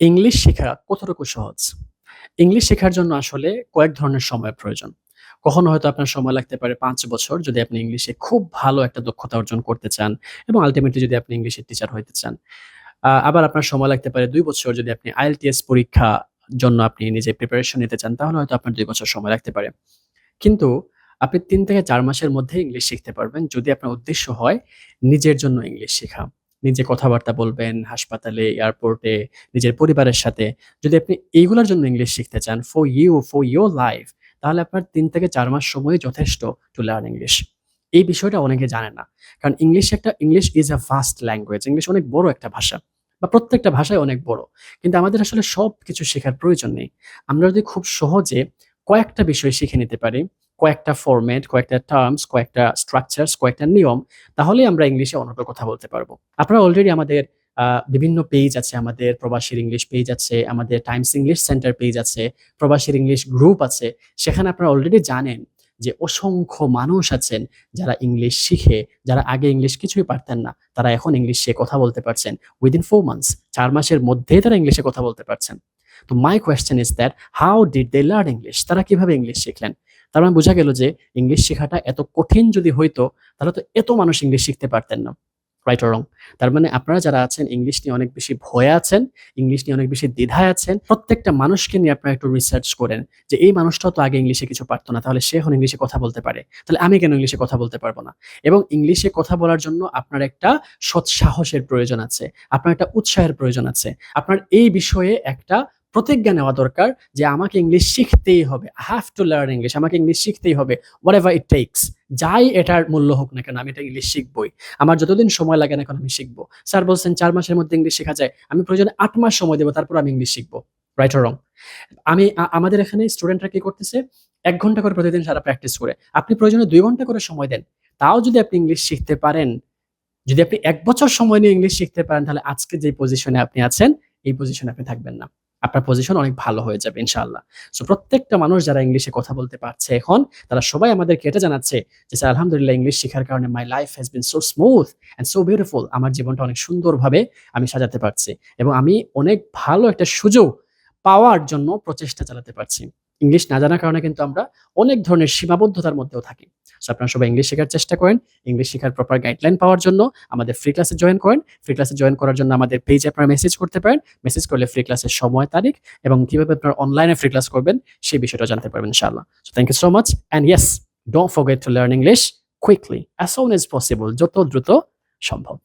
English শেখা কতটুকু সহজ? ইংলিশ শেখার জন্য আসলে কয়েক ধরনের সময়ের প্রয়োজন। কখনো হয়তো আপনার সময় লাগতে পারে পাঁচ বছর যদি আপনি ইংলিশে খুব ভালো একটা দক্ষতা অর্জন করতে চান এবং আল্টিমেটলি যদি আপনি ইংলিশের টিচার হইতে চান। আবার আপনার সময় লাগতে পারে দুই বছর যদি আপনি IELTS পরীক্ষা জন্য আপনি নিজে প্রিপারেশন নিতে চান, তাহলে হয়তো আপনার দুই বছর সময় লাগতে পারে। কিন্তু আপনি তিন থেকে চার মাসের মধ্যে ইংলিশ শিখতে পারবেন যদি আপনার উদ্দেশ্য হয় নিজের জন্য ইংলিশ শেখা। নিজে কথাবার্তা বলবেন, হাসপাতালে, এয়ারপোর্টে, নিজের পরিবারের সাথে। যদি আপনি এইগুলার জন্য ইংলিশ শিখতে চান for you, for your life তাহলে আপনার তিন থেকে চার মাস সময় যথেষ্ট টু লার্ন ইংলিশ। এই বিষয়টা অনেকে জানে না। কারণ ইংলিশ একটা English is a vast language. English অনেক বড় একটা ভাষা বা প্রত্যেকটা ভাষাই অনেক বড়। কিন্তু আমাদের আসলে সবকিছু শেখার প্রয়োজন নেই। আমরা যদি খুব সহজে কয়েকটা বিষয় শিখে নিতে পারি, কয়েকটা ফরম্যাট কয়েকটা টার্মস, কয়েকটা স্ট্রাকচারস, কয়েকটা নিয়ম তাহলেই আমরা ইংলিশে অনর্গল কথা বলতে পারব আপনারা অলরেডি আমাদের বিভিন্ন পেজ আছে আমাদের প্রবাসীর ইংলিশ পেজ আছে, আমাদের টাইমস ইংলিশ সেন্টার পেজ আছে, প্রবাসীর ইংলিশ গ্রুপ আছে। সেখানে আপনারা অলরেডি জানেন যে অসংখ্য মানুষ আছেন যারা ইংলিশ শিখে, যারা আগে ইংলিশ কিছুই পারতেন না। তারা এখন ইংলিশে কথা বলতে পারছেন। উইদিন ফোর মান্থস চার মাসের মধ্যেই তারা ইংলিশে কথা বলতে পারছেন। তো my question is that how did they learn English? তারা কীভাবে ইংলিশ শিখলেন? তার মানে বোঝা গেল যে ইংলিশ শেখাটা এত কঠিন যদি হইতো তাহলে তো এত মানুষ ইংলিশ শিখতে পারতেন না। Right wrong? তার মানে আপনারা যারা আছেন ইংলিশ নিয়ে অনেক বেশি ভয়ে আছেন, ইংলিশ নিয়ে অনেক বেশি দ্বিধায় আছেন, প্রত্যেকটা মানুষকে নিয়ে আপনারা একটু রিসার্চ করেন যে এই মানুষটাও তো আগে ইংলিশে কিছু পারতো না। তাহলে সে এখন ইংলিশে কথা বলতে পারে। তাহলে আমি কেন ইংলিশে কথা বলতে পারব না? এবং ইংলিশে কথা বলার জন্য আপনার একটা সৎসাহসের প্রয়োজন আছে। আপনার একটা উৎসাহের প্রয়োজন আছে। আপনার এই বিষয়ে একটা প্রতিজ্ঞা নেওয়া দরকার যে আমাকে ইংলিশ শিখতেই হবে। I have to learn English আমাকে ইংলিশ শিখতেই হবে। whatever it takes যাই এটার মূল্য হোক না কেন আমি এটা ইংলিশ শিখবই। আমার যতদিন সময় লাগে না কেন আমি শিখব স্যার বলছেন ৪ মাসের মধ্যে ইংলিশ শেখা যায়। আমি প্রয়োজনে ৮ মাস সময় দেব তারপর আমি ইংলিশ শিখব। Right or wrong? আমি আমাদের এখানে স্টুডেন্টরা কি করতেছে এক ঘণ্টা করে প্রতিদিন সারা প্র্যাকটিস করে। আপনি প্রয়োজনে দুই ঘণ্টা করে সময় দেন। তাও যদি আপনি ইংলিশ শিখতে পারেন, যদি আপনি এক বছর সময় নিয়ে ইংলিশ শিখতে পারেন তাহলে আজকে যে পজিশনে আপনি আছেন এই পজিশনে আপনি থাকবেন না। আপনার পজিশন অনেক ভালো হয়ে যাবে, ইনশাআল্লাহ। সো প্রত্যেকটা মানুষ যারা ইংলিশে কথা বলতে পারছে এখন, তারা সবাই আমাদেরকে এটা জানাচ্ছে যে, স্যার, আলহামদুলিল্লাহ ইংলিশ শিখার কারণে my life has been so smooth and so beautiful আমার জীবনটা অনেক সুন্দরভাবে আমি সাজাতে পারছি এবং আমি অনেক ভালো একটা সুযোগ পাওয়ার জন্য প্রচেষ্টা চালাতে পারছি। ইংলিশ না জানার কারণে কিন্তু আমরা অনেক ধরনের সীমাবদ্ধতার মধ্যেও থাকি। সো আপনারা সবাই ইংলিশ শেখার চেষ্টা করেন। ইংলিশ শেখার প্রপার গাইডলাইন পাওয়ার জন্য আমাদের ফ্রি ক্লাসে জয়েন করেন। ফ্রি ক্লাসে জয়েন করার জন্য আমাদের পেজে আপনারা মেসেজ করতে পারেন। মেসেজ করলে ফ্রি ক্লাসের সময়, তারিখ এবং কীভাবে আপনারা অনলাইনে ফ্রি ক্লাস করবেন সেই বিষয়টা জানতে পারবেন ইনশাআল্লাহ। So thank you so much and yes don't forget to learn English quickly as soon as possible যত দ্রুত সম্ভব।